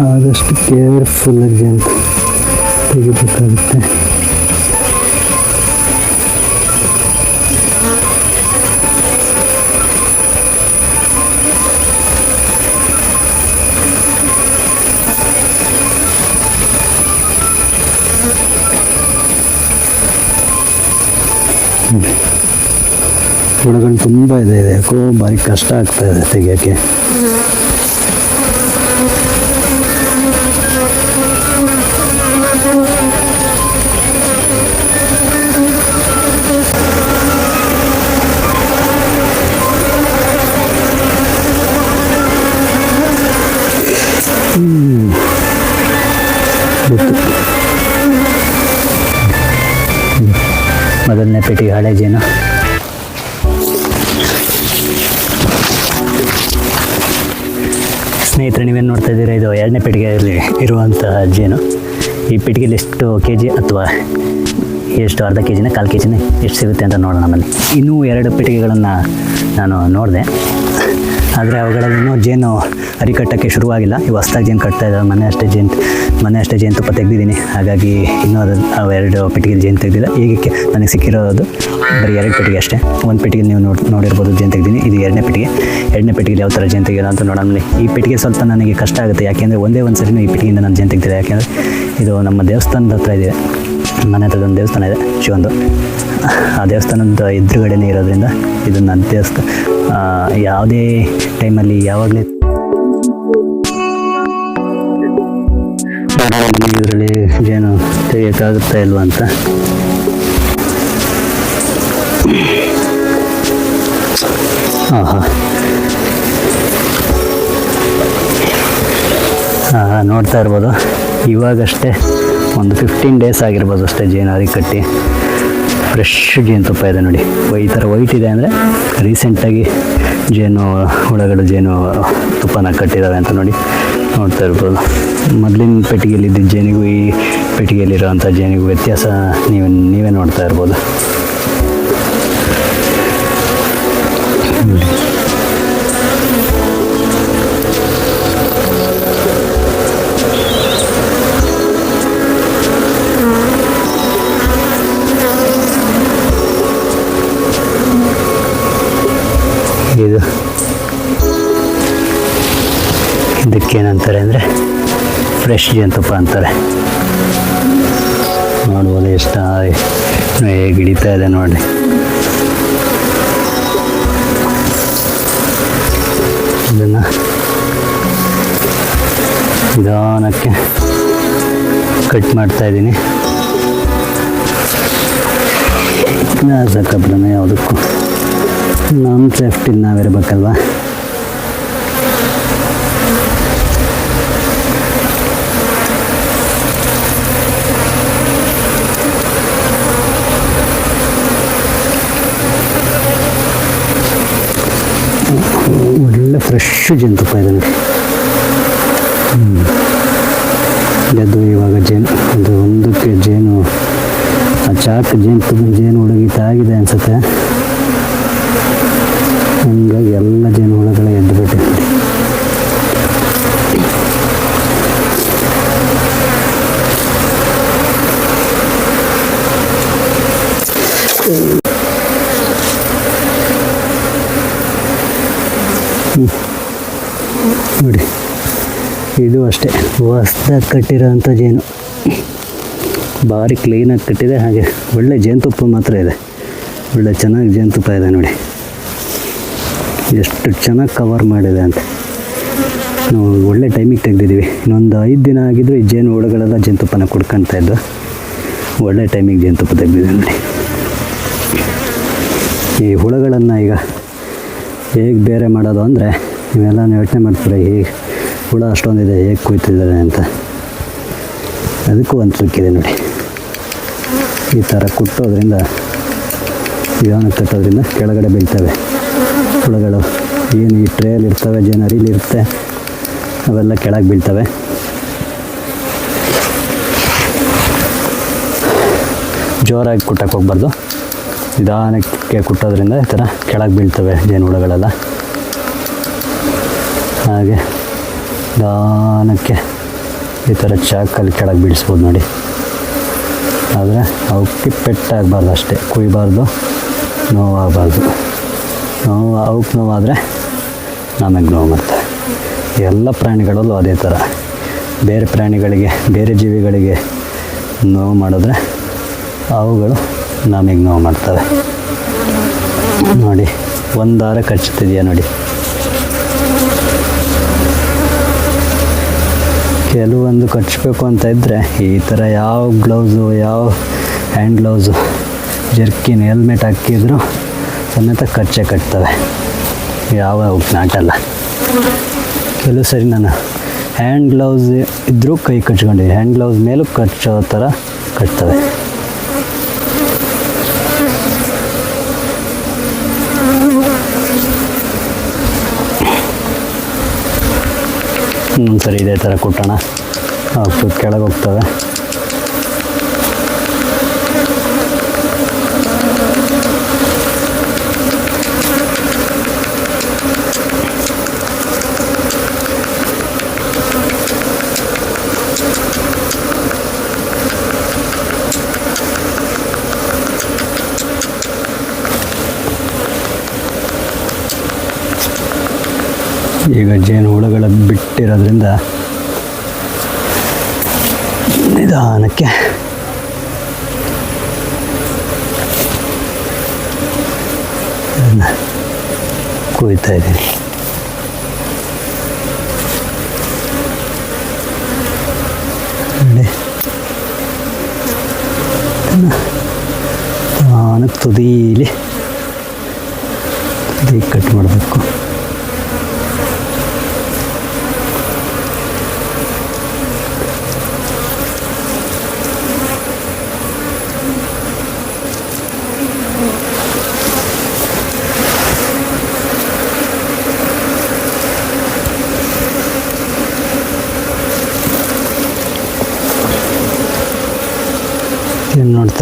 ಆದಷ್ಟು ಕೇರ್ಫುಲ್ಲಾಗಿ ಅಂತ ತೆಗಿಬೇಕಾಗುತ್ತೆ ಹುಳುಗಳು ತುಂಬ ಇದೆ ಇದೆ ಯಾಕೋ ಭಾರಿ ಕಷ್ಟ ಆಗ್ತಾ ಇದೆ ತೆಗಿಯೋಕ್ಕೆ ಮೊದಲನೇ ಪೆಟ್ಟಿಗೆ ಹಳೆ ಜೇನು ಸ್ನೇಹಿತರೆ, ನೀವೇನು ನೋಡ್ತಾ ಇದ್ದೀರಾ? ಇದು ಎರಡನೇ ಪೆಟ್ಟಿಗೆಯಲ್ಲಿ ಇರುವಂತಹ ಜೇನು ಈ ಪೆಟ್ಟಿಗೆಯಲ್ಲಿ ಎಷ್ಟು ಕೆ ಜಿ ಅಥವಾ ಎಷ್ಟು ಅರ್ಧ ಕೆ ಜಿನ ಕಾಲು ಕೆ ಜಿನ ಎಷ್ಟು ಸಿಗುತ್ತೆ ಅಂತ ನೋಡೋಣ ಬನ್ನಿ ಇನ್ನೂ ಎರಡು ಪೆಟ್ಟಿಗೆಗಳನ್ನು ನಾನು ನೋಡಿದೆ. ಆದರೆ ಅವುಗಳಲ್ಲಿ ಇನ್ನೂ ಜೇನು ಅರಿಕಟ್ಟಕ್ಕೆ ಶುರುವಾಗಿಲ್ಲ. ಇವು ಹೊಸ್ದಾಗಿ ಜೇನು ಕಟ್ತಾ ಇದ್ದಾರೆ ಮನೆ ಅಷ್ಟೇ ಜೇನು, ಮನೆ ಅಷ್ಟೇ ಜೇನುತುಪ್ಪ ತೆಗೆದಿದ್ದೀನಿ. ಹಾಗಾಗಿ ಇನ್ನೂ ಅದು ಅವೆರಡು ಪೆಟ್ಟಿಗೆ ಜೇನು ತೆಗೆದಿಲ್ಲ. ಈಗಕ್ಕೆ ನನಗೆ ಸಿಕ್ಕಿರೋದು ಬರೀ ಎರಡು ಪೆಟ್ಟಿಗೆ ಅಷ್ಟೇ. ಒಂದು ಪೆಟ್ಟಿಗೆ ನೀವು ನೋಡಿ ನೋಡಿರ್ಬೋದು ಜೇನು ತೆಗ್ದೀನಿ ಇದು ಎರಡನೇ ಪೆಟ್ಟಿಗೆ. ಎರಡನೇ ಪೆಟ್ಟಿಗೆ ಯಾವ ಥರ ಜೇನು ತೆಗೆಯೋದು ಅಂತ ನೋಡೋಣ. ಈ ಪೆಟ್ಟಿಗೆ ಸ್ವಲ್ಪ ನನಗೆ ಕಷ್ಟ ಆಗುತ್ತೆ. ಯಾಕೆಂದರೆ ಒಂದೇ ಒಂದು ಸರಿನೂ ಈ ಪೆಟ್ಟಿಗೆಯಿಂದ ನಾನು ಜೇನು ತೆಗ್ದಿಲ್ಲ ಯಾಕೆಂದರೆ ಇದು ನಮ್ಮ ದೇವಸ್ಥಾನದ ಹತ್ರ ಇದೆ. ಮನೆ ಹತ್ರ ಒಂದು ದೇವಸ್ಥಾನ ಇದೆ, ಶಿವಂದು. ಆ ದೇವಸ್ಥಾನದ ಎದುರುಗಡೆನೇ ಇರೋದ್ರಿಂದ ಇದು ನನ್ನ ದೇವಸ್ಥಾನ ಯಾವುದೇ ಟೈಮಲ್ಲಿ ಯಾವಾಗಲೇ ಇದರಲ್ಲಿ ಜೇನು ತೆಗೆಯೋಕ್ಕಾಗುತ್ತಾ ಇಲ್ವಾ ಅಂತ ಹಾಂ ನೋಡ್ತಾ ಇರ್ಬೋದು. ಇವಾಗಷ್ಟೇ ಒಂದು ಫಿಫ್ಟೀನ್ ಡೇಸ್ ಆಗಿರ್ಬೋದು ಅಷ್ಟೇ ಜೇನು ಅರಿ ಕಟ್ಟಿ ಫ್ರೆಶ್ ಜೇನುತುಪ್ಪ ಇದೆ ನೋಡಿ. ಈ ಥರ ವೈಟ್ ಇದೆ ಅಂದರೆ ರೀಸೆಂಟಾಗಿ ಜೇನು, ಹುಳಗಳು ಜೇನು ತುಪ್ಪನ ಕಟ್ಟಿದ್ದಾವೆ ಅಂತ ನೋಡಿ ನೋಡ್ತಾ ಇರ್ಬೋದು. ಮೊದಲಿನ ಪೆಟ್ಟಿಗೆಯಲ್ಲಿದ್ದ ಜೇನಿಗೂ ಈ ಪೆಟ್ಟಿಗೆಯಲ್ಲಿರೋವಂಥ ಜೇನಿಗೂ ವ್ಯತ್ಯಾಸ ನೀವು, ನೀವೇ ನೋಡ್ತಾ ಇರ್ಬೋದು. ಇದಕ್ಕೇನಂತಾರೆ ಅಂದರೆ ಫ್ರೆಶ್ ಜೇನುತುಪ್ಪ ಅಂತಾರೆ. ನೋಡ್ಬೋದು ಎಷ್ಟು ಹೇಗೆ ಹಿಡಿತಾ ಇದೆ ನೋಡಿ ಇದನ್ನು ನಿಧಾನಕ್ಕೆ ಕಟ್ ಮಾಡ್ತಾ ಇದ್ದೀನಿ. ಸಾಕಪ್ಪ ಯಾವುದಕ್ಕೂ ನಮ್ಮ ಸೇಫ್ಟಿ ನಾವಿರ್ಬೇಕಲ್ವಾ ಒಳ್ಳೆ ಫ್ರೆಶ್ ಜೇನುತುಪ್ಪ ಇದೆ ಹ್ಮ್. ಅದು ಇವಾಗ ಜೇನು ಅದು ಒಂದಕ್ಕೆ ಜೇನು ಆ ಚಾಕ್ ಜೇನು ಜೇನು ಹುಡುಗಿತ ಆಗಿದೆ ಅನ್ಸುತ್ತೆ ಹಂಗಾಗಿ ಎಲ್ಲ ಜೇನು ಹುಳುಗಳ ಎದ್ದು ಬಿಟ್ಟಿದೆ ನೋಡಿ ನೋಡಿ ಇದು ಅಷ್ಟೇ. ಹೊಸ್ದಾಗಿ ಕಟ್ಟಿರೋಂಥ ಜೇನು. ಭಾರಿ ಕ್ಲೀನಾಗಿ ಕಟ್ಟಿದೆ, ಹಾಗೆ ಒಳ್ಳೆ ಜೇನುತುಪ್ಪ ಮಾತ್ರ ಇದೆ. ಒಳ್ಳೆ ಚೆನ್ನಾಗಿ ಜೇನುತುಪ್ಪ ಇದೆ ನೋಡಿ. ಎಷ್ಟು ಚೆನ್ನಾಗಿ ಕವರ್ ಮಾಡಿದೆ ಅಂತ. ನಾವು ಒಳ್ಳೆ ಟೈಮಿಗೆ ತೆಗೆದಿದ್ದೀವಿ. ಇನ್ನೊಂದು ಐದು ದಿನ ಆಗಿದ್ದರೆ ಈ ಜೇನು ಹುಳುಗಳೆಲ್ಲ ಜೇನುತುಪ್ಪನ ಕುಡ್ಕೊಳ್ತಾ ಇದ್ದು ಒಳ್ಳೆ ಟೈಮಿಗೆ ಜೇನುತುಪ್ಪ ತೆಗೆದಿದೆ ನೋಡಿ. ಈ ಹುಳುಗಳನ್ನು ಈಗ ಹೇಗೆ ಬೇರೆ ಮಾಡೋದು ಅಂದರೆ, ನೀವೆಲ್ಲ ಯೋಚನೆ ಮಾಡ್ತೀರ, ಹೇಗೆ ಹುಳ ಅಷ್ಟೊಂದಿದೆ ಹೇಗೆ ಕುಯ್ತಿದ್ದಾರೆ ಅಂತ. ಅದಕ್ಕೂ ಒಂದು ಟ್ರಿಕ್ಕಿದೆ ನೋಡಿ. ಈ ಥರ ಕುಟ್ಟೋದ್ರಿಂದ ವಿಧಾನ ಕಟ್ಟೋದ್ರಿಂದ ಕೆಳಗಡೆ ಬೀಳ್ತವೆ. ಹುಳುಗಳು ಏನು ಈ ಟ್ರೇಲ್ ಇರ್ತವೆ ಜನರಿಲಿ ಇರುತ್ತೆ, ಅವೆಲ್ಲ ಕೆಳಗೆ ಬೀಳ್ತವೆ. ಜೋರಾಗಿ ಕುಟ್ಟಕ್ಕೆ ಹೋಗ್ಬಾರ್ದು. ನಿಧಾನಕ್ಕೆ ಕುಟ್ಟೋದ್ರಿಂದ ಈ ಥರ ಕೆಳಗೆ ಬೀಳ್ತವೆ ಜೇನು ಹುಳುಗಳೆಲ್ಲ. ಹಾಗೆ ನಿಧಾನಕ್ಕೆ ಈ ಥರ ಚಾಕಲ್ಲಿ ಕೆಳಗೆ ಬೀಳಿಸ್ಬೋದು ನೋಡಿ. ಆದರೆ ಅವಕ್ಕೆ ಪೆಟ್ಟಾಗಬಾರ್ದು ಅಷ್ಟೇ ಕುಯ್ಬಾರ್ದು, ನೋವಾಗಬಾರ್ದು. ನೋವು, ಅವಕ್ಕೆ ನೋವಾದರೆ ನಮಗೆ ನೋವು ಮಾಡ್ತವೆ ಎಲ್ಲ ಪ್ರಾಣಿಗಳಲ್ಲೂ ಅದೇ ಥರ. ಬೇರೆ ಪ್ರಾಣಿಗಳಿಗೆ, ಬೇರೆ ಜೀವಿಗಳಿಗೆ ನೋವು ಮಾಡಿದ್ರೆ ಅವುಗಳು ನಮಗೆ ನೋವು ಮಾಡ್ತವೆ. ನೋಡಿ ಒಂದು ದಾರ ಕಚ್ಚುತ್ತಿದೆಯಾ ನೋಡಿ. ಕೆಲವೊಂದು ಕಟ್ಸ್ಬೇಕು ಅಂತ ಇದ್ದರೆ ಈ ಥರ ಯಾವ ಗ್ಲೌಸು ಯಾವ ಹ್ಯಾಂಡ್ ಗ್ಲೌಸು ಜರ್ಕಿನ್ ಹೆಲ್ಮೆಟ್ ಹಾಕಿದ್ರು ಸಮೇತ ಕಚ್ಚೆ ಕಟ್ತವೆ. ಯಾವ ನಾಟಲ್ಲ. ಕೆಲವು ಸರಿ ನಾನು ಹ್ಯಾಂಡ್ ಗ್ಲೌಸ್ ಇದ್ದರೂ ಕೈ ಕಚ್ಕೊಂಡಿದ್ದೆ ಹ್ಯಾಂಡ್ ಗ್ಲೌಸ್ ಮೇಲೂ ಕಚ್ಚೋ ಥರ ಕಟ್ತವೆ. ಸರಿ ಇದೇ ಥರ ಕೊಟ್ಟೋಣ. ಕೆಳಗೆ ಹೋಗ್ತವೆ. ಈಗ ಜೇನು ಹುಳುಗಳ ಬಿಟ್ಟಿರೋದ್ರಿಂದ ನಿಧಾನಕ್ಕೆ ಕುಯ್ತಾ ಇದ್ದೀನಿ. ತುದೀಲಿ ತುದಿ ಕಟ್ ಮಾಡಬೇಕು.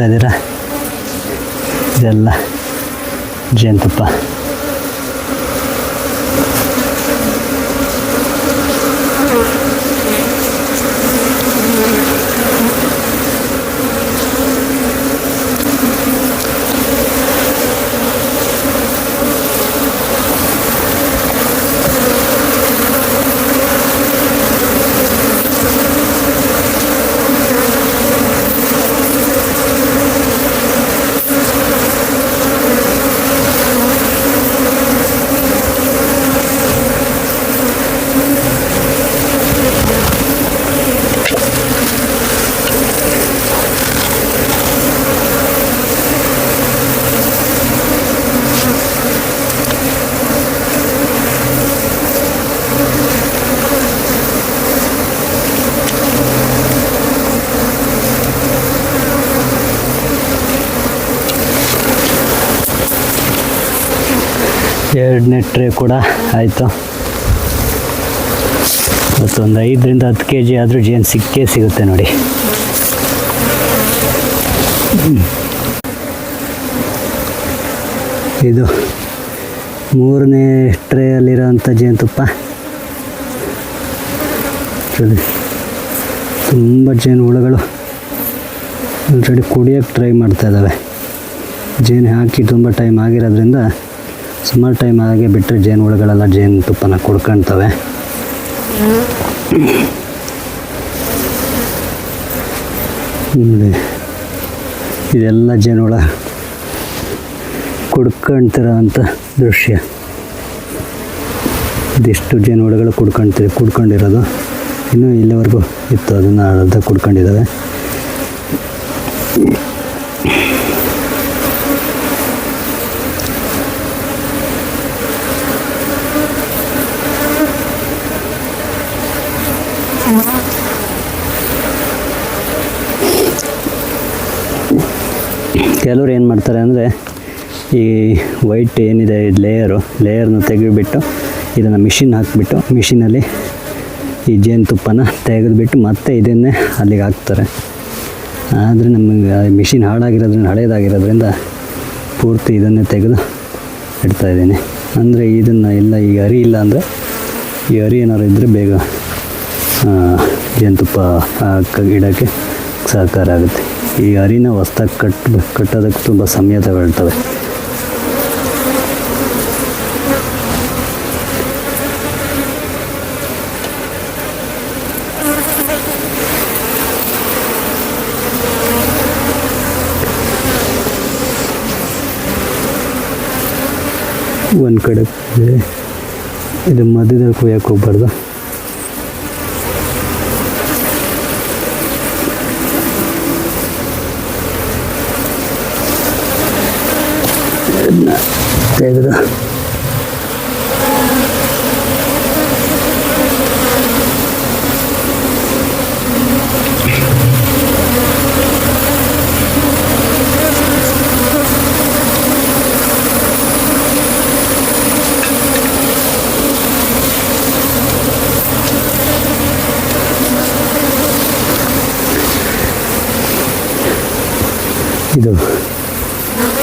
ಏನು ನೋಡ್ತಾ ಇದ್ದೀರಾ ಇದೆಲ್ಲ ಜೇನುತುಪ್ಪ ಎರಡನೇ ಟ್ರೇ ಕೂಡ ಆಯಿತು. ಮತ್ತೊಂದು ಐದರಿಂದ ಹತ್ತು ಕೆ ಜಿ ಆದರೂ ಜೇನು ಸಿಕ್ಕೇ ಸಿಗುತ್ತೆ ನೋಡಿ. ಇದು ಮೂರನೇ ಟ್ರೇಯಲ್ಲಿರೋಂಥ ಜೇನುತುಪ್ಪ. ತುಂಬ ಜೇನು ಹುಳುಗಳು ಆಲ್ರೆಡಿ ಕುಡಿಯೋಕ್ಕೆ ಟ್ರೈ ಮಾಡ್ತಾ ಇದ್ದಾವೆ. ಜೇನು ಹಾಕಿ ತುಂಬ ಟೈಮ್ ಆಗಿರೋದ್ರಿಂದ ಸುಮಾರು ಟೈಮ್ ಹಾಗೆ ಬಿಟ್ಟರೆ ಜೇನು ಹುಳುಗಳೆಲ್ಲ ಜೇನು ತುಪ್ಪನ ಕುಡ್ಕೊಳ್ತವೆ ಇದೆಲ್ಲ ಜೇನು ಹುಳ ದೃಶ್ಯ. ಇದಿಷ್ಟು ಜೇನು ಹುಳುಗಳು ಕುಡ್ಕೊಳ್ತೀವಿ ಕುಡ್ಕೊಂಡಿರೋದು. ಇನ್ನೂ ಇಲ್ಲಿವರೆಗೂ ಇತ್ತು, ಅದನ್ನು ಅರ್ಧ ಕುಡ್ಕೊಂಡಿದ್ದಾವೆ. ಕೆಲವ್ರು ಏನು ಮಾಡ್ತಾರೆ ಅಂದರೆ ಈ ವೈಟ್ ಏನಿದೆ ಲೇಯರು ಲೇಯರ್ನ ತೆಗೆದುಬಿಟ್ಟು ಇದನ್ನು ಮಿಷಿನ್ ಹಾಕಿಬಿಟ್ಟು ಮಿಷಿನಲ್ಲಿ ಈ ಜೇನುತುಪ್ಪನ ತೆಗೆದುಬಿಟ್ಟು ಮತ್ತೆ ಇದನ್ನೇ ಅಲ್ಲಿಗೆ ಹಾಕ್ತಾರೆ. ಆದರೆ ನಮಗೆ ಮಿಷಿನ್ ಹಾಳಾಗಿರೋದ್ರಿಂದ, ಹಳೇದಾಗಿರೋದ್ರಿಂದ ಪೂರ್ತಿ ಇದನ್ನೇ ತೆಗೆದು ಇಡ್ತಾ ಇದ್ದೀನಿ. ಅಂದರೆ ಇದನ್ನು ಇಲ್ಲ ಈಗ ಅರಿ ಇಲ್ಲ ಅಂದರೆ ಈ ಅರಿ ಏನಾದ್ರು ಇದ್ದರೆ ಬೇಗ ಜೇನುತುಪ್ಪ ಇಡೋಕ್ಕೆ ಸಹಕಾರ ಆಗುತ್ತೆ. ಈ ಅರಿನ ಹೊಸ್ದಾಗಿ ಕಟ್ ಕಟ್ಟೋದಕ್ಕೆ ತುಂಬ ಸಮಯ ತಗೊಳ್ತವೆ. ಒಂದು ಕಡೆ ಇದು ಮಧ್ಯದಲ್ಲಿ ಕುಯ್ಯಕ್ಕೆ ಹೋಗ್ಬಾರ್ದು. ಇದನ್ನ ತೆಗೆದು ಇದು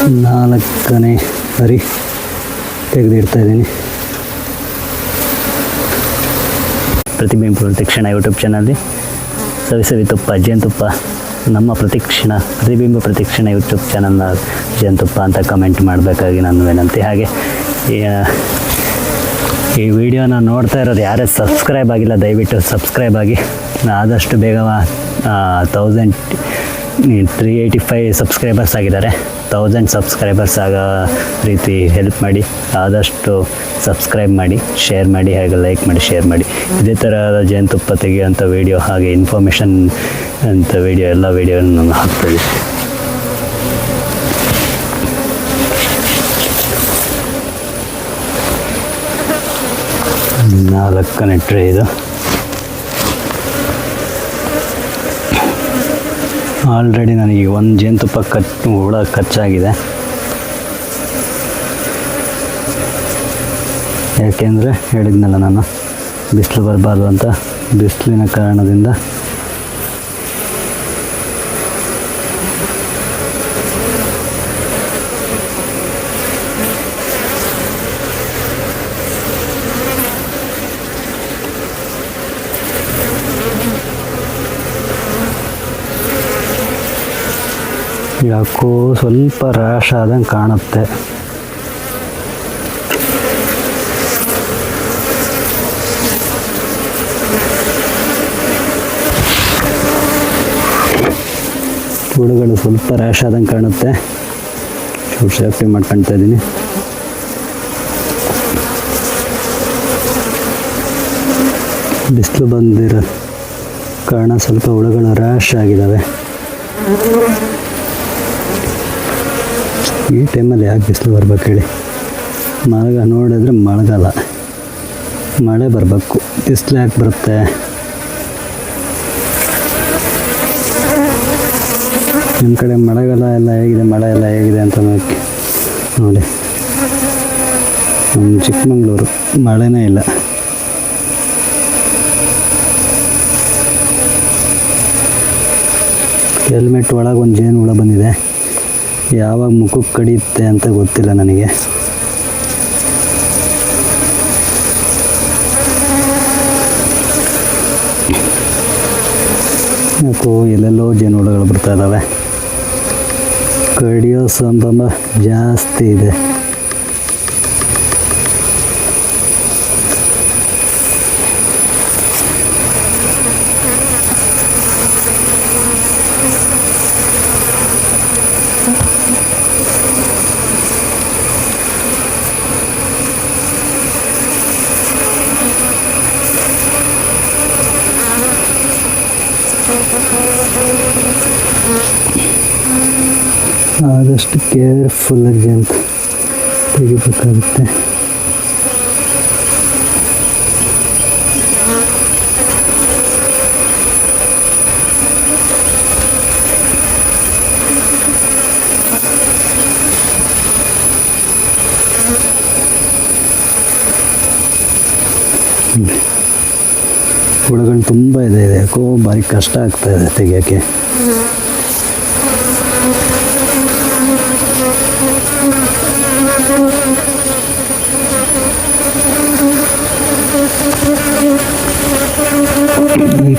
ನಾಲ್ಕನೇ ಸರಿ ತೆಗೆದಿಡ್ತಾ ಇದ್ದೀನಿ. ಪ್ರತಿಬಿಂಬ ತಕ್ಷಣ ಯೂಟ್ಯೂಬ್ ಚಾನಲ್ಲಿ ಸವಿ ತುಪ್ಪ ಜೇನುತುಪ್ಪ ನಮ್ಮ ಪ್ರತಿಕ್ಷಣ ಪ್ರತಿಬಿಂಬ ಪ್ರತಿಕ್ಷಣ ಯೂಟ್ಯೂಬ್ ಚಾನಲ್ನ ಜೇನುತುಪ್ಪ ಅಂತ ಕಮೆಂಟ್ ಮಾಡಬೇಕಾಗಿ ನಾನು ವಿನಂತಿ. ಹಾಗೆ ಈ, ಈ ವಿಡಿಯೋನ ನೋಡ್ತಾ ಇರೋದು ಯಾರೇ ಸಬ್ಸ್ಕ್ರೈಬ್ ಆಗಿಲ್ಲ ದಯವಿಟ್ಟು ಸಬ್ಸ್ಕ್ರೈಬ್ ಆಗಿ. ಆದಷ್ಟು ಬೇಗ thousand three eighty five subscribers ಆಗಿದ್ದಾರೆ. ತೌಸಂಡ್ ಸಬ್ಸ್ಕ್ರೈಬರ್ಸ್ ಆಗೋ ರೀತಿ ಹೆಲ್ಪ್ ಮಾಡಿ, ಆದಷ್ಟು ಸಬ್ಸ್ಕ್ರೈಬ್ ಮಾಡಿ ಶೇರ್ ಮಾಡಿ, ಹಾಗೆ ಲೈಕ್ ಮಾಡಿ ಶೇರ್ ಮಾಡಿ. ಇದೇ ಥರದ ಜೇನುತುಪ್ಪ ತೆಗೆಯುವಂಥ ವೀಡಿಯೋ ಹಾಗೆ ಇನ್ಫಾರ್ಮೇಷನ್ ಅಂತ ವೀಡಿಯೋ ಎಲ್ಲ ವೀಡಿಯೋನ ನಾನು ಹಾಕ್ತೀವಿ ನಾಲ್ಕನೇ ಟ್ರೇ ಇದು. ಆಲ್ರೆಡಿ ನನಗೆ ಒಂದು ಜೇನುತುಪ್ಪ ಕಚ್ ಹುಳ ಕಚ್ಚಾಗಿದೆ. ಯಾಕೆಂದರೆ ಹೇಳಿದ್ನಲ್ಲ ನಾನು, ಬಿಸಿಲು ಬರಬಾರ್ದು ಅಂತ. ಬಿಸಿಲಿನ ಕಾರಣದಿಂದ ಯಾಕೋ ಸ್ವಲ್ಪ ರ್ಯಾಶ್ ಆದಂಗೆ ಕಾಣುತ್ತೆ. ಹುಡುಗಳು ಸ್ವಲ್ಪ ರ್ಯಾಶ್ ಆದಂಗೆ ಕಾಣುತ್ತೆ. ಚೂರು ಸೇಫ್ಟಿ ಮಾಡ್ಕೊಳ್ತಾ ಇದ್ದೀನಿ. ಬಿಸಿಲು ಬಂದಿರೋ ಕಾರಣ ಸ್ವಲ್ಪ ಹುಳುಗಳು ರ್ಯಾಶ್ ಆಗಿದ್ದಾವೆ ಈ ಟೈಮಲ್ಲಿ ಯಾಕೆ ಬಿಸಿಲು ಬರ್ಬೇಕು ಹೇಳಿ? ಮಳೆಗ ನೋಡಿದ್ರೆ ಮಳೆಗಾಲ. ಮಳೆ ಬರಬೇಕು. ಬಿಸಿಲು ಯಾಕೆ ಬರುತ್ತೆ? ನಿಮ್ಮ ಕಡೆ ಮಳೆಗಾಲ ಎಲ್ಲ ಹೇಗಿದೆ? ಮಳೆ ಎಲ್ಲ ಹೇಗಿದೆ ಅಂತ ನೋಡಿ ನೋಡಿ. ನಮ್ಮ ಚಿಕ್ಕಮಂಗ್ಳೂರು ಮಳೆನೇ ಇಲ್ಲ. ಹೆಲ್ಮೆಟ್ ಒಳಗೆ ಒಂದು ಜೇನು ಹುಳ ಬಂದಿದೆ. ಯಾವಾಗ ಮುಖಕ್ಕೆ ಕಡಿಯುತ್ತೆ ಅಂತ ಗೊತ್ತಿಲ್ಲ ನನಗೆ. ಯಾಕೋ ಎಲ್ಲೆಲ್ಲೋ ಜೇನು ಹುಳಗಳು ಬರ್ತಾ ಇದ್ದಾವೆ ಕಡಿಯೋ ಸಂಭ್ರಮ ಜಾಸ್ತಿ ಇದೆ ಆದಷ್ಟು ಕೇರ್ಫುಲ್ಲಾಗಿ ಅಂತ ತೆಗಿಬೇಕಾಗುತ್ತೆ ಹುಳುಗಳು ತುಂಬ ಇದೆ ಯಾಕೋ ಭಾರಿ ಕಷ್ಟ ಆಗ್ತಾ ಇದೆ ತೆಗಿಯೋಕ್ಕೆ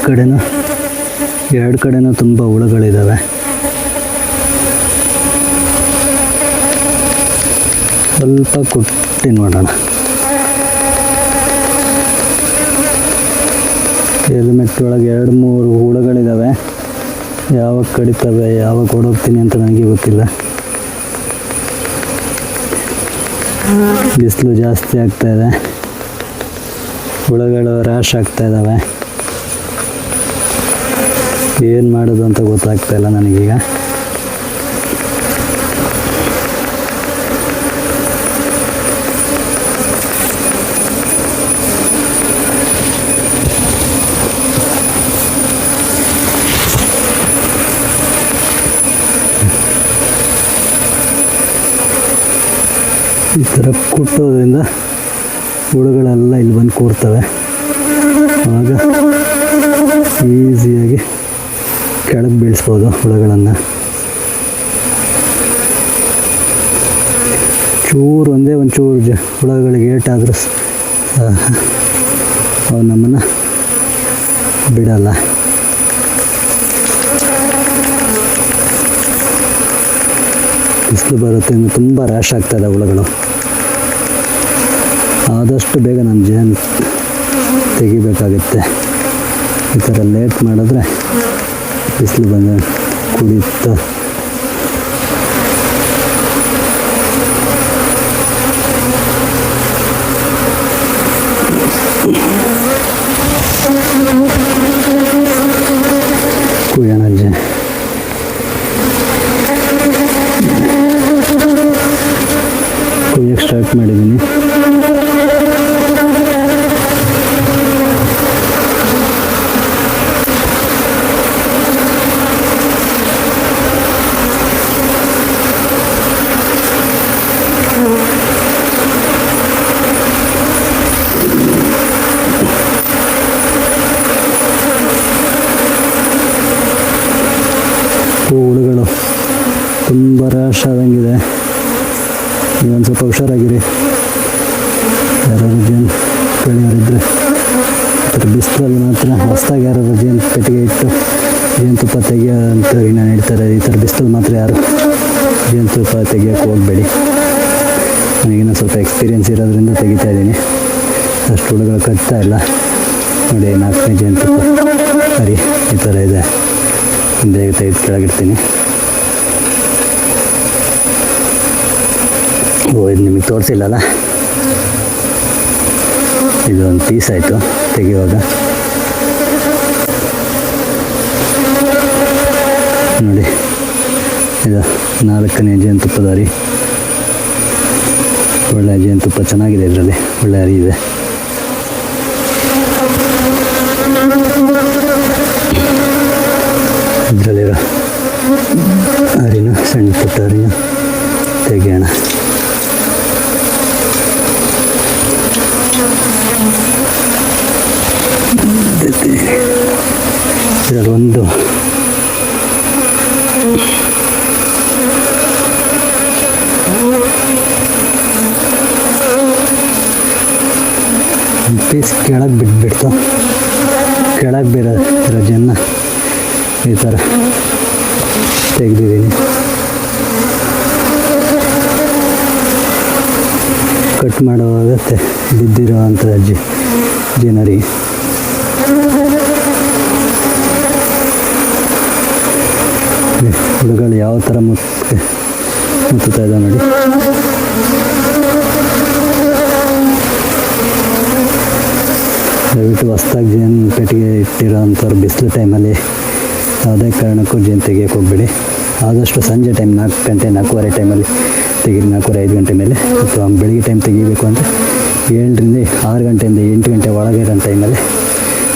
ಕಡೆನೂ, ಎರಡು ಕಡೆನೂ ತುಂಬ ಹುಳುಗಳಿದ್ದಾವೆ ಸ್ವಲ್ಪ ಕುಟ್ಟಿ ನೋಡೋಣ. ಹೆಲ್ಮೆಟ್ ಒಳಗೆ ಎರಡು ಮೂರು ಹುಳುಗಳಿದ್ದಾವೆ ಯಾವಾಗ ಕಡಿತವೆ ಯಾವಾಗ ಹೊಡೋಗ್ತೀನಿ ಅಂತ ನನಗೆ ಗೊತ್ತಿಲ್ಲ. ಬಿಸಿಲು ಜಾಸ್ತಿ ಆಗ್ತಾ ಇದೆ. ಹುಳುಗಳು ರ್ಯಾಶ್ ಆಗ್ತಾ ಇದ್ದಾವೆ ಏನು ಮಾಡೋದು ಅಂತ ಗೊತ್ತಾಗ್ತಾ ಇಲ್ಲ ನನಗೀಗ. ಈ ಥರ ಕುಟ್ಟೋದ್ರಿಂದ ಹುಳುಗಳೆಲ್ಲ ಇಲ್ಲಿ ಬಂದು ಕೂರ್ತವೆ. ಆಗ ಈಸಿಯಾಗಿ ಕೆಳಗೆ ಬೀಳಿಸ್ಬೋದು ಹುಳುಗಳನ್ನು. ಚೂರು ಒಂದೇ ಒಂದು ಚೂರು ಜ ಹುಳಗಳಿಗೆ ಏಟಾದರೂ ಅವು ನಮ್ಮನ್ನು ಬಿಡಲ್ಲ. ಬಿಸಿಲು ಬರುತ್ತೆ ಇನ್ನು ತುಂಬ ರ್ಯಾಶ್ ಆಗ್ತಾಯಿದೆ ಹುಳುಗಳು. ಆದಷ್ಟು ಬೇಗ ನಾನು ಜೇನು ತೆಗಿಬೇಕಾಗುತ್ತೆ. ಈ ಥರ ಲೇಟ್ ಮಾಡಿದ್ರೆ ಬಿಸಿಲು ಬಂದು ಕುಡಿಯುತ್ತಾ ಕುಯ್ಯೋಣ ಜೇನು ಕುಯ್ಯಕ್ಕೆ ಸ್ಟಾರ್ಟ್ ಮಾಡಿದ್ದೀನಿ ಹುಳುಗಳು ತುಂಬ ರ್ಯಾಶ್ ಆದಂಗಿದೆ ನೀವೊಂದು ಸ್ವಲ್ಪ ಹುಷಾರಾಗಿರಿ. ಯಾರಾದ್ರು ಜೇನು ಕೇಳಿಯವರಿದ್ದರೆ ಬಿಸಿಲಲ್ಲಿ ಮಾತ್ರ ಹೊಸ್ದಾಗಿ ಯಾರಾದ್ರು ಜೇನು ಪೆಟ್ಟಿಗೆ ಇಟ್ಟು ಜೇನುತುಪ್ಪ ತೆಗಿಯೋ ಅಂತ ನಾನು ಹೇಳ್ತಾರೆ. ಈ ಥರ ಬಿಸಿಲಲ್ಲಿ ಮಾತ್ರ ಯಾರು ಜೇನುತುಪ್ಪ ತೆಗಿಯೋಕ್ಕೆ ಹೋಗಬೇಡಿ. ನನಗಿನ್ನೂ ಸ್ವಲ್ಪ ಎಕ್ಸ್ಪೀರಿಯೆನ್ಸ್ ಇರೋದ್ರಿಂದ ತೆಗಿತಾ ಇದ್ದೀನಿ. ಅಷ್ಟು ಹುಳುಗಳು ಕಟ್ತಾ ಇಲ್ಲ. ನೋಡಿ ನಾಲ್ಕನೇ ಜೇನುತುಪ್ಪ ಸರಿ, ಈ ಥರ ಇದೆ. ಬೇಗ ತೆಗೆದು ಕೆಳಗಿಡ್ತೀನಿ. ಓ, ಇದು ನಿಮಗೆ ತೋರಿಸಿಲ್ಲಲ್ಲ? ಇದು ಒಂದು ಪೀಸ್ ಆಯಿತು ತೆಗೆಯುವಾಗ ನೋಡಿ, ಇದು ನಾಲ್ಕನೇ ಜೇನುತುಪ್ಪದ ಅರಿ. ಒಳ್ಳೆ ಜೇನುತುಪ್ಪ ಚೆನ್ನಾಗಿದೆ ಇದರಲ್ಲಿ, ಒಳ್ಳೆ ಅರಿ ಇದೆ ಇದರಲ್ಲಿರೋ ಅರಿನ ಸಣ್ಣ ಪುಟ್ಟ ಅರಿನ ತೆಗೆಯೋಣ ಇದರಲ್ಲಿ ಒಂದು ಪೀಸ್ ಬಿಟ್ಬಿಡ್ತು ಕೆಳಗೆ ಬೇರೆ ರಜೆಯನ್ನು ಈ ಥರ ತೆಗೆದಿದ್ದೀನಿ. ಕಟ್ ಮಾಡುವಾಗ ಅಗತ್ಯ ಬಿದ್ದಿರುವಂಥ ಜಿ ಜನರಿ ಹುಡುಗಳು ಯಾವ ಥರ ಮುತ್ತ ಮುತ್ತುತ್ತಾ ಇದೆ ನೋಡಿ. ದಯವಿಟ್ಟು ಹೊಸ್ದಾಗಿ ಜೇನು ಪೆಟ್ಟಿಗೆ ಇಟ್ಟಿರೋ ಅಂಥವ್ರು ಬಿಸಿಲು ಟೈಮಲ್ಲಿ ಯಾವುದೇ ಕಾರಣಕ್ಕೂ ಜೇನು ತೆಗಿಯೋಕೆ ಹೋಗ್ಬೇಡಿ. ಆದಷ್ಟು ಸಂಜೆ ಟೈಮ್ ನಾಲ್ಕು ಗಂಟೆ, ನಾಲ್ಕೂವರೆ ಟೈಮಲ್ಲಿ ತೆಗೀರಿ, ನಾಲ್ಕೂವರೆ, ಐದು ಗಂಟೆ ಮೇಲೆ. ಅಥವಾ ಬೆಳಿಗ್ಗೆ ಟೈಮ್ ತೆಗಿಬೇಕು ಅಂದರೆ ಏಳರಿಂದ ಆರು ಗಂಟೆಯಿಂದ ಎಂಟು ಗಂಟೆ ಒಳಗೆ ಇರೋ ಟೈಮಲ್ಲಿ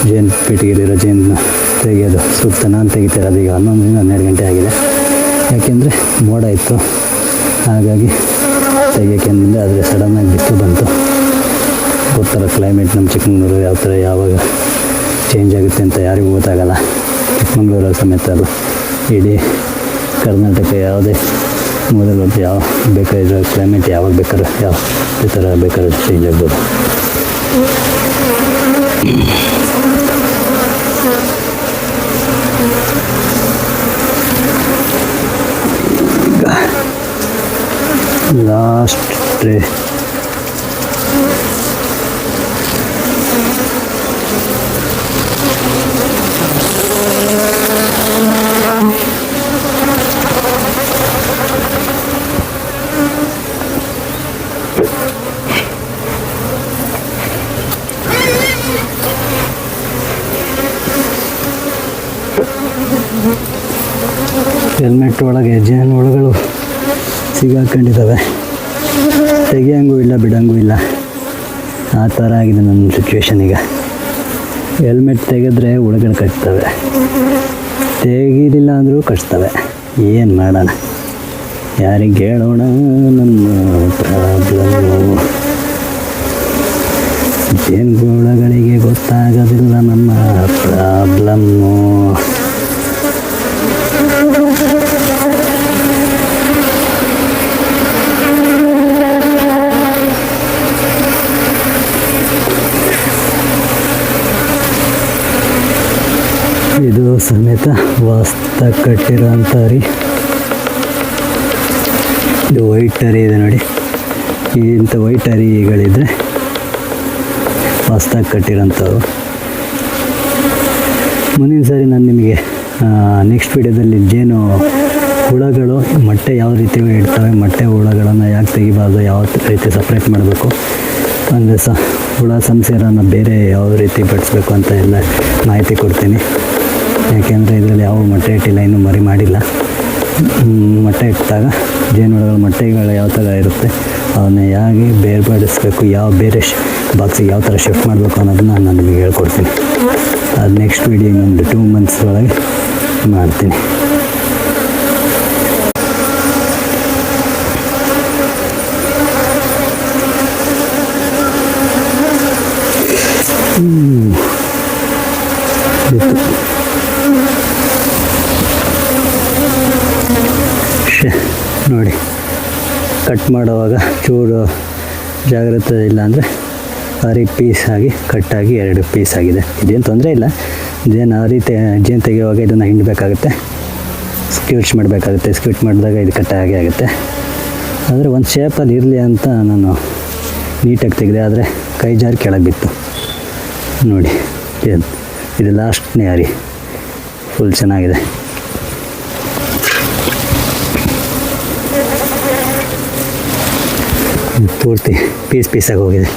ಜೇನು ಪೆಟ್ಟಿಗೆಲಿರೋ ಜೇನು ತೆಗೆಯೋದು ಸೂಕ್ತ. ನಾನು ತೆಗಿತಿರೋದು ಈಗ ಹನ್ನೊಂದರಿಂದ ಹನ್ನೆರಡು ಗಂಟೆ ಆಗಿದೆ. ಯಾಕೆಂದರೆ ಮೋಡ ಇತ್ತು. ಹಾಗಾಗಿ ತೆಗಿಯೋಕೆ ಅಂದರೆ ಆದರೆ ಸಡನ್ನಾಗಿ ಬಿಸಿಲು ಬಂತು. ಗೊತ್ತಲ್ಲ ಕ್ಲೈಮೇಟ್ ನಮ್ಮ ಚಿಕ್ಕಮಗ್ಳೂರು ಯಾವ ಥರ ಯಾವಾಗ ಚೇಂಜ್ ಆಗುತ್ತೆ ಅಂತ ಯಾರಿಗೂ ಗೊತ್ತಾಗಲ್ಲ. ಚಿಕ್ಕಮಂಗ್ಳೂರಲ್ಲಿ ಸಮೇತ ಅಲ್ಲ ಇಡೀ ಕರ್ನಾಟಕ ಯಾವುದೇ ಮೊದಲು ಯಾವ ಬೇಕಾಗಿರೋ ಕ್ಲೈಮೇಟ್ ಯಾವಾಗ ಬೇಕಾದ್ರೆ ಯಾವ ಈ ಥರ ಬೇಕಾದ್ರೆ ಚೇಂಜ್ ಆಗ್ಬೋದು. ಲಾಸ್ಟ್ ಟ್ರೇ ಹೆಲ್ಮೆಟ್ ಒಳಗೆ ಜೇನು ಹುಳುಗಳು ಸಿಗಾಕೊಂಡಿದ್ದಾವೆ. ತೆಗಿಯಂಗೂ ಇಲ್ಲ, ಬಿಡಂಗೂ ಇಲ್ಲ. ಆ ಥರ ಆಗಿದೆ ನನ್ನ ಸಿಚುವೇಶನ್ ಈಗ. ಹೆಲ್ಮೆಟ್ ತೆಗೆದ್ರೆ ಹುಳುಗಳು ಕಟ್ತವೆ. ತೆಗೀಲಿಲ್ಲ ಅಂದರೂ ಕಟ್ತವೆ. ಏನು ಮಾಡೋಣ? ಯಾರಿಗೆ ಹೇಳೋಣ ನನ್ನ ಪ್ರಾಬ್ಲಮ್ಮು? ಜೇನುಹುಳಗಳಿಗೆ ಗೊತ್ತಾಗೋದಿಲ್ಲ ನನ್ನ ಪ್ರಾಬ್ಲಮ್ಮು ಇದು ಸಮೇತ ವಾಸ್ತ ಕಟ್ಟಿರೋಂಥ ರೀ ಇದು ವೈಟ್ ಅರಿ ಇದೆ ನೋಡಿ. ಇಂಥ ವೈಟ್ ಅರಿಗಳಿದ್ರೆ ವಾಸ್ತಾಗಿ ಕಟ್ಟಿರೋಂಥವು ಮುಂದಿನ ಸಾರಿ ನಾನು ನಿಮಗೆ ನೆಕ್ಸ್ಟ್ ವಿಡಿಯೋದಲ್ಲಿ ಜೇನು ಹುಳಗಳು, ಮೊಟ್ಟೆ ಯಾವ ರೀತಿ ಇಡ್ತವೆ, ಮೊಟ್ಟೆ ಹುಳಗಳನ್ನು ಯಾಕೆ ತೆಗಿಬಾರ್ದು, ಯಾವ ರೀತಿ ಸಪ್ರೇಟ್ ಮಾಡಬೇಕು, ಅಂದರೆ ಸಹ ಹುಳ, ಸಂಸಾರನ ಬೇರೆ ಯಾವ ರೀತಿ ಬಡಿಸ್ಬೇಕು ಅಂತ ಎಲ್ಲ ಮಾಹಿತಿ ಕೊಡ್ತೀನಿ. ಯಾಕೆಂದರೆ ಇದರಲ್ಲಿ ಯಾವ ಮೊಟ್ಟೆ ಇಟ್ಟಿಲ್ಲ, ಇನ್ನೂ ಮರಿ ಮಾಡಿಲ್ಲ. ಮೊಟ್ಟೆ ಇಟ್ಟಾಗ ಜೇನುಗಳ ಮೊಟ್ಟೆಗಳು ಯಾವ ಥರ ಇರುತ್ತೆ, ಅವನ್ನ ಹೇಗೆ ಬೇರ್ಪಡಿಸ್ಬೇಕು ಯಾವ ಬೇರೆ ಶ್ ಬಾಕ್ಸಿಗೆ ಯಾವ ಥರ ಶಿಫ್ಟ್ ಮಾಡಬೇಕು ಅನ್ನೋದನ್ನ ನಾನು ನಿಮಗೆ ಹೇಳ್ಕೊಡ್ತೀನಿ. ಅದು ನೆಕ್ಸ್ಟ್ ವೀಡಿಯೋ ಇನ್ನೊಂದು ಟೂ ಮಂತ್ಸ್ ಒಳಗೆ ಮಾಡ್ತೀನಿ. ಬಿತ್ತು. ಶೇ ನೋಡಿ ಕಟ್ ಮಾಡುವಾಗ ಚೂರು ಜಾಗ್ರತೆ ಇಲ್ಲ ಅಂದರೆ ಹರಿ ಪೀಸ್ ಆಗಿ ಕಟ್ಟಾಗಿ ಎರಡು ಪೀಸ್ ಆಗಿದೆ. ಇದೇನು ತೊಂದರೆ ಇಲ್ಲ. ಇದೇನು ಆ ರೀತಿ, ಜೇನು ತೆಗೆಯುವಾಗ ಇದನ್ನು ಹಿಂಡಬೇಕಾಗುತ್ತೆ ಸ್ಕ್ಯೂಟ್ಸ್ ಮಾಡಬೇಕಾಗುತ್ತೆ. ಸ್ಕ್ಯೂಟ್ ಮಾಡಿದಾಗ ಇದು ಕಟ್ ಆಗಿ ಆಗುತ್ತೆ. ಆದರೆ ಒಂದು ಶೇಪಲ್ಲಿ ಇರಲಿ ಅಂತ ನಾನು ನೀಟಾಗಿ ತೆಗೆದೆ, ಆದರೆ ಕೈ ಜಾರಿ ಕೆಳಗೆ ಬಿತ್ತು. ನೋಡಿ, ಇದು ಲಾಸ್ಟ್ನೇ ಹರಿ ಫುಲ್ ಚೆನ್ನಾಗಿದೆ. ಪೂರ್ತಿ ಪೀಸ್ ಪೀಸಾಗಿ ಹೋಗಿದೆ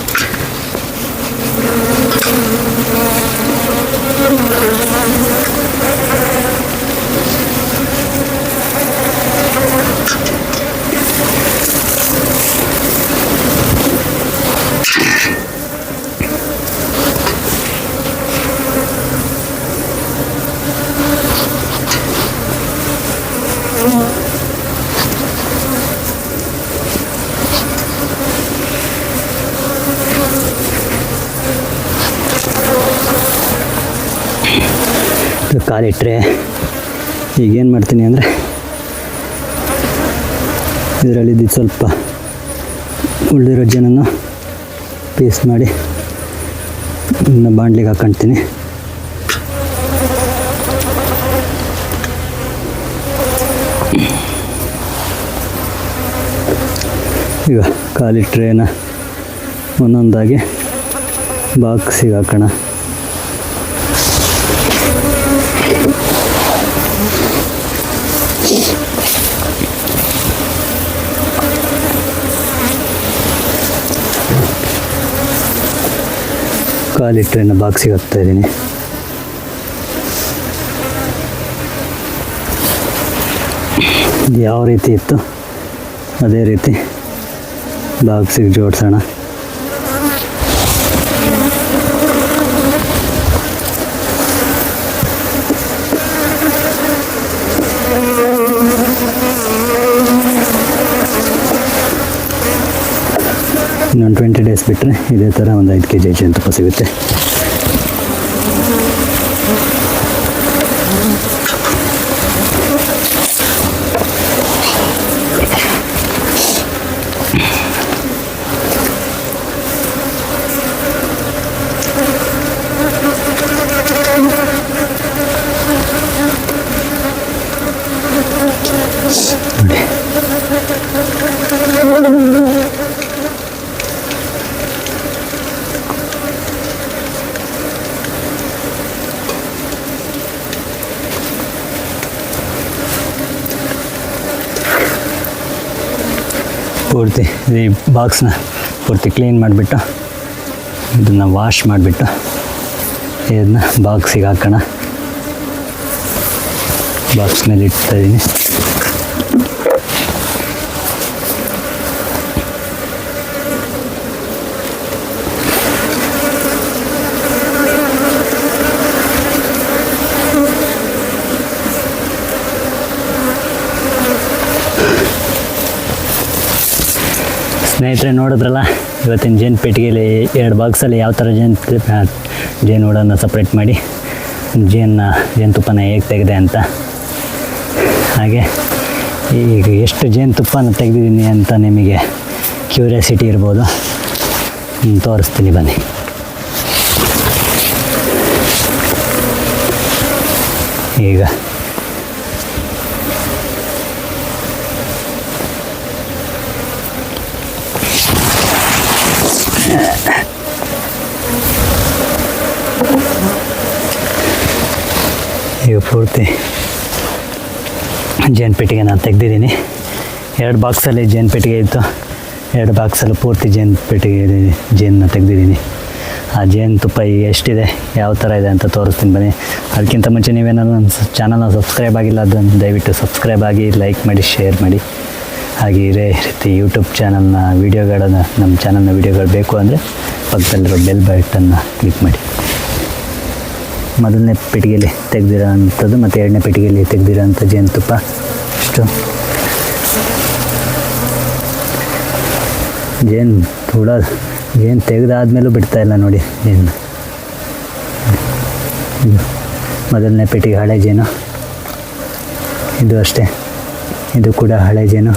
ಇದು ಕಾಲಿಟ್ಟರೆ ಈಗೇನು ಮಾಡ್ತೀನಿ ಅಂದರೆ ಇದರಲ್ಲಿದ್ದು ಸ್ವಲ್ಪ ಉಳಿದಿರೋ ಜನನ ಪೇಸ್ಟ್ ಮಾಡಿ ಇನ್ನು ಬಾಂಡ್ಲಿಗೆ ಹಾಕ್ಕೊಳ್ತೀನಿ ಈಗ ಕಾಲಿಟ್ರೇನ ಒಂದೊಂದಾಗಿ ಬಾಕ್ಸಿಗೆ ಹಾಕೋಣ. ಖಾಲಿ ಟ್ರೇನ ಬಾಕ್ಸಿಗೆ ಹಾಕ್ತಾ ಇದ್ದೀನಿ ಇದು ಯಾವ ರೀತಿ ಇತ್ತು? ಅದೇ ರೀತಿ. ಬಾಕ್ಸಿಗೆ ಜೋಡಿಸೋಣ. ಇನ್ನೊಂದು ಟ್ವೆಂಟಿ ಬಿಟ್ಟರೆ ಇದೇ ಥರ ಒಂದು ಐದು ಕೆ ಜಿ ಜೇನುತುಪ್ಪ ಸಿಗುತ್ತೆ. ಪೂರ್ತಿ ಈ ಬಾಕ್ಸ್ನ ಪೂರ್ತಿ ಕ್ಲೀನ್ ಮಾಡಿಬಿಟ್ಟು ಇದನ್ನು ವಾಶ್ ಮಾಡಿಬಿಟ್ಟು ಇದನ್ನ ಬಾಕ್ಸಿಗೆ ಹಾಕೋಣ. ಬಾಕ್ಸ್ ಮೇಲೆ ಸ್ನೇಹಿತರೆ, ನೋಡಿದ್ರಲ್ಲ? ಇವತ್ತಿನ ಜೇನು ಪೆಟ್ಟಿಗೆಯಲ್ಲಿ ಎರಡು ಬಾಕ್ಸಲ್ಲಿ ಯಾವ ಥರ ಜೇನು ಜೇನು ಹುಳನ ಸಪ್ರೇಟ್ ಮಾಡಿ ಜೇನ ಜೇನುತುಪ್ಪನ ಹೇಗೆ ತೆಗೆದೆ ಅಂತ. ಹಾಗೆ, ಈಗ ಎಷ್ಟು ಜೇನುತುಪ್ಪನ ತೆಗೆದಿದ್ದೀನಿ ಅಂತ ನಿಮಗೆ ಕ್ಯೂರಿಯಾಸಿಟಿ ಇರ್ಬೋದು. ತೋರಿಸ್ತೀನಿ ಬನ್ನಿ. ಈಗ ಈಗ ಪೂರ್ತಿ ಜೇನು ಪೆಟ್ಟಿಗೆ ನಾನು ತೆಗೆದಿದ್ದೀನಿ. ಎರಡು ಬಾಕ್ಸಲ್ಲಿ ಜೇನು ಪೆಟ್ಟಿಗೆ ಇತ್ತು. ಎರಡು ಬಾಕ್ಸಲ್ಲಿ ಪೂರ್ತಿ ಜೇನು ಪೆಟ್ಟಿಗೆ ಜೇನನ್ನ ತೆಗೆದಿದ್ದೀನಿ. ಆ ಜೇನು ತುಪ್ಪ ಈಗ ಎಷ್ಟಿದೆ, ಯಾವ ಥರ ಇದೆ ಅಂತ ತೋರಿಸ್ತೀನಿ ಬನ್ನಿ. ಅದಕ್ಕಿಂತ ಮುಂಚೆ ನೀವೇನಾದ್ರು ನನ್ನ ಚಾನಲ್ನ ಸಬ್ಸ್ಕ್ರೈಬ್ ಆಗಿಲ್ಲ, ಅದನ್ನು ದಯವಿಟ್ಟು ಸಬ್ಸ್ಕ್ರೈಬ್ ಆಗಿ ಲೈಕ್ ಮಾಡಿ ಶೇರ್ ಮಾಡಿ. ಹಾಗೆ ಇದೇ ರೀತಿ ಯೂಟ್ಯೂಬ್ ಚಾನಲ್ನ ವೀಡಿಯೋಗಳನ್ನು ನಮ್ಮ ಚಾನಲ್ನ ವೀಡಿಯೋಗಳು ಬೇಕು ಅಂದರೆ ಪಕ್ಕದಲ್ಲಿರೋ ಬೆಲ್ ಬಟನ್ನು ಕ್ಲಿಕ್ ಮಾಡಿ. ಮೊದಲನೇ ಪೆಟ್ಟಿಗೆಯಲ್ಲಿ ತೆಗೆದಿರೋ ಅಂಥದ್ದು ಮತ್ತು ಎರಡನೇ ಪೆಟ್ಟಿಗೆಯಲ್ಲಿ ತೆಗೆದಿರೋ ಅಂಥ ಜೇನುತುಪ್ಪ. ಇಷ್ಟು ಜೇನು ಹುಳ ಜೇನು ತೆಗೆದಾದ್ಮೇಲೂ ಬಿಡ್ತಾ ಇಲ್ಲ ನೋಡಿ ಜೇನು. ಮೊದಲನೇ ಪೆಟ್ಟಿಗೆ ಹಳೆ ಜೇನು. ಇದು ಅಷ್ಟೇ. ಇದು ಕೂಡ ಹಳೆ ಜೇನು.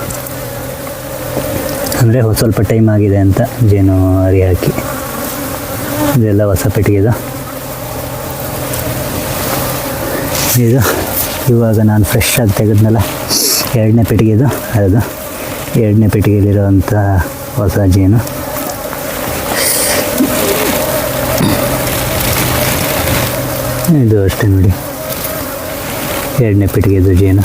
ಅಂದರೆ ಸ್ವಲ್ಪ ಟೈಮ್ ಆಗಿದೆ ಅಂತ ಜೇನು ಅರಿ ಹಾಕಿ. ಇದೆಲ್ಲ ಹೊಸ ಪೆಟ್ಟಿಗೆದು ಇದು. ಇವಾಗ ನಾನು ಫ್ರೆಶ್ ಆಗಿ ತೆಗೆದ್ನಲ್ಲ, ಎರಡನೇ ಪೆಟ್ಟಿಗೆದು ಅದು. ಎರಡನೇ ಪೆಟ್ಟಿಗೆಯಲ್ಲಿರುವಂಥ ಹೊಸ ಜೇನು. ಇದು ಅಷ್ಟೇ ನೋಡಿ. ಎರಡನೇ ಪೆಟ್ಟಿಗೆದು ಜೇನು.